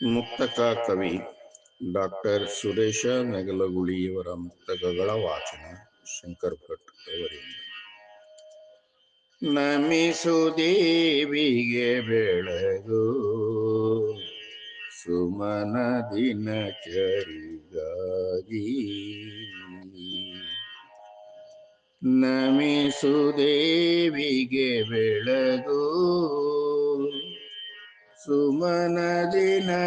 ಮುಕ್ತಕ ಕವಿ ಡಾಕ್ಟರ್ ಸುರೇಶ ನೆಗಲಗುಳಿಯವರ ಮುಕ್ತಕಗಳ ವಾಚನ ಶಂಕರ್ ಭಟ್ ಅವರಿಂದ. ನಮಿಸು ದೇವಿಗೆ ಬೆಳಗು, ಸುಮನ ದಿನಚರಿಗಾಗಿ. ನಮಿಸು ದೇವಿಗೆ ಬೆಳಗು ಸುಮನ ದಿನಚರಿಗಾಗಿ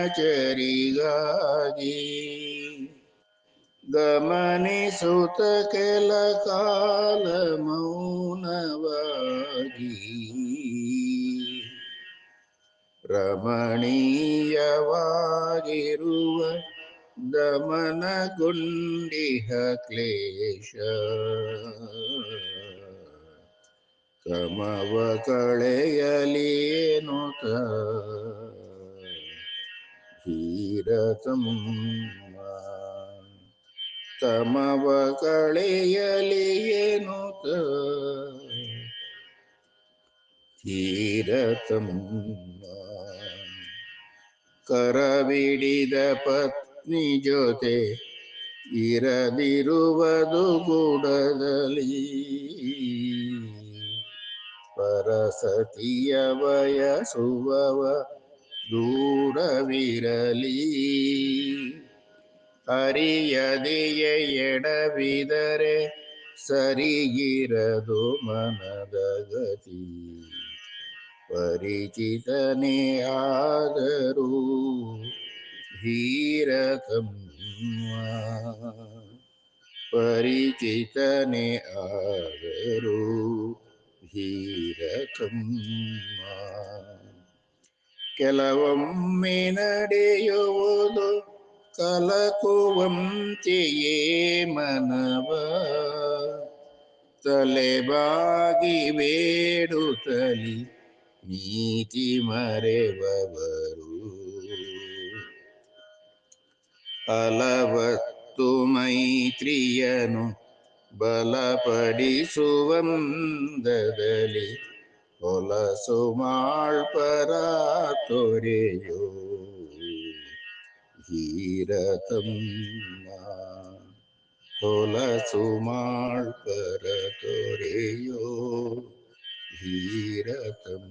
ಗಮನಿಸುತ್ತ ಕೆಲ ಕಾಲ ಮೌನವಾಗಿ. ರಮಣೀಯವಾಗಿರುವ ದಮನ ಗುಂಡಿಹ ಕ್ಲೇಶ ಕಮವ ಕಳೆಯಲೇನುತ ಧೀರತಮ್ಮ ತಮವ ಕಳೆಯಲಿಯನು ತೀರತಂ ಕರವಿಡಿದ ಪತ್ನಿ ಜೊತೆ ಇರದಿರುವುದು ಗುಡದಲ್ಲಿ. ಪರಸತಿಯ ಬಯಸುವವ ದೂರವಿರಲಿ. ಅರಿಯದೆಯ ಎಡವಿದರೆ ಸರಿಗಿರದು ಮನದ ಗತಿ. ಪರಿಚಿತನೇ ಆದರೂ ಧೀರತಮ್ಮ ಪರಿಚಿತನೇ ಆದರೂ ಧೀರತಮ್ಮ ಕೆಲವೊಮ್ಮೆ ನಡೆಯುವುದು ಕಲಕುವಂತೆಯೇ ಮನವ. ತಲೆಬಾಗಿ ಬೇಡುತ್ತಲಿ ನೀತಿ ಮರೆವವರು. ಅಲವತ್ತು ಮೈತ್ರಿಯನು ಬಲಪಡಿಸುವಂದದಲ್ಲಿ കൊലസുമാൾ പരാത്തൊരയോ ധീരതം കൊലസുമാൾ പരതൊരയോ ധീരതം